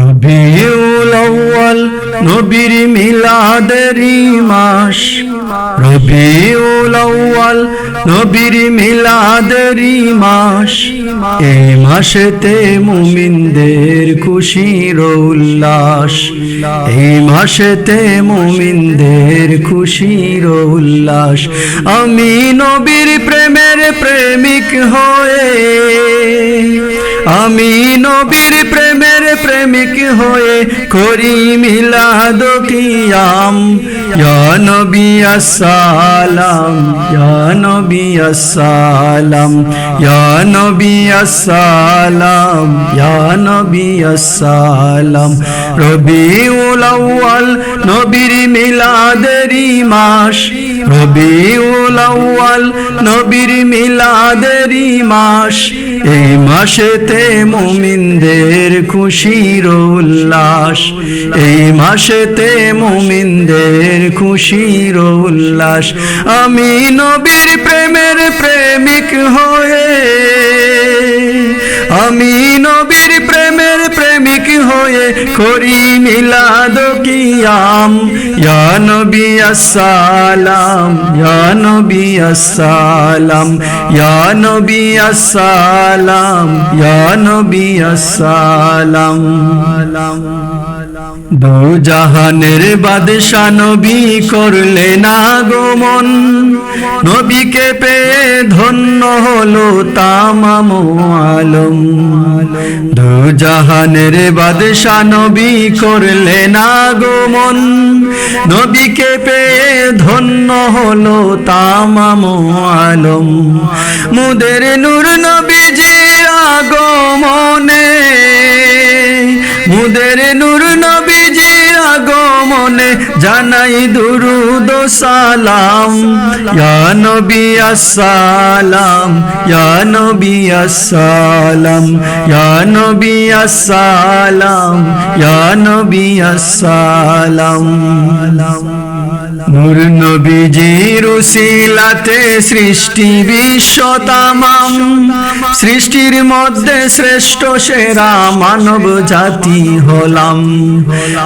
রবিউল আউয়াল, নবীর মিলাদেরই মাস রবিউল আউয়াল, নবীর মিলাদেরই মাস এই মাসেতে মুমিনদের খুশির উল্লাস। এই মাসেতে মুমিনদের খুশির উল্লাস। আমি নবীর প্রেমের প্রেমিক হয়ে আমি নবীর প্রেমের প্রেমিক হয়ে করি মিলাদ কিয়াম। ইয়া নবী আসসালাম, ইয়া নবী আসসালাম, ইয়া নবী আসসালাম, ইয়া নবী আসসালাম। রবিউল আউয়াল নবীর মিলাদেরই মাস, রবিউল আউয়াল নবীর মিলাদেরই মাস। এই মাসেতে মুমিনদের খুশির উল্লাস এই মাসেতে মুমিনদের খুশির উল্লাস। আমি নবীর প্রেমের প্রেমিক হয়ে, আমি প্রেমিক হয়ে করি মিলাদ কিয়াম। ইয়া নবী আসসালাম, ইয়া নবী আসসালাম নবী আসসালাম, ইয়া নবী দু জাহানের বাদশা নবী করলে না গমন নবীকে পেয়ে ধন্য হলো তামাম আলম। দু জাহানের বাদশা নবী করলে না গমন নবীকে পেয়ে ধন্য হলো তামাম আলম। মুদের নূর নবীজির আগমনে। জানাই দুরুদ সালাম। ইয়া নবী আসসালাম ইয়া নবী আসসালাম ইয়া নবী নূর নবীজির উসিলাতে সৃষ্টি বিশ্ব তামাম। সৃষ্টির মধ্যে শ্রেষ্ঠ সেরা মানব জাতি হলাম।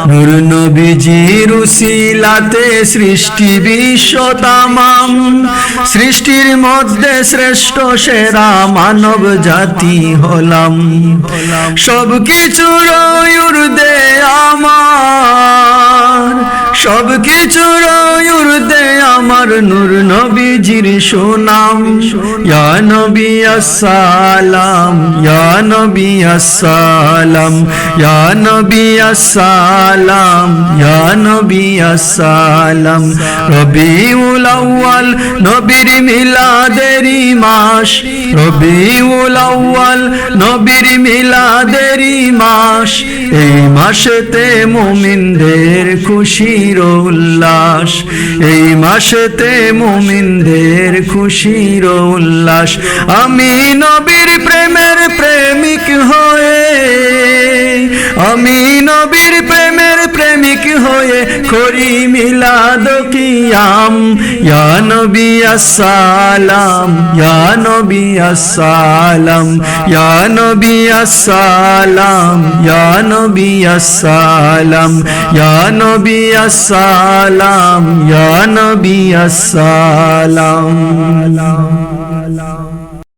নূর নবীজির উসিলাতে সৃষ্টি বিশ্ব তামাম। সৃষ্টির মধ্যে শ্রেষ্ঠ সেরা মানব জাতি হলাম। সব কিছুর দে আমার, সব কিছুর দে আমার নূর নবীজির সুনাম। ইয়া নবী আসসালাম, ইয়া নবী আসসালাম, ইয়া নবী আসসালাম, ইয়া নবী আসসালাম। রবিউল আউয়াল নবীর মিলাদেরই মাস, রবিউল আউয়াল নবীর মিলাদেরই মাস। এই মাসেতে মুমিনদের খুশির উল্লাস এই মাসেতে মুমিনদের খুশির উল্লাস। আমি নবীর করি মিলাদ কিয়াম। ইয়া নবী আসসালাম, ইয়া নবী আসসালাম, ইয়া নবী আসসালাম, ইয়া নবী আসসালাম, ইয়া নবী আসসালাম, ইয়া নবী আসসালাম।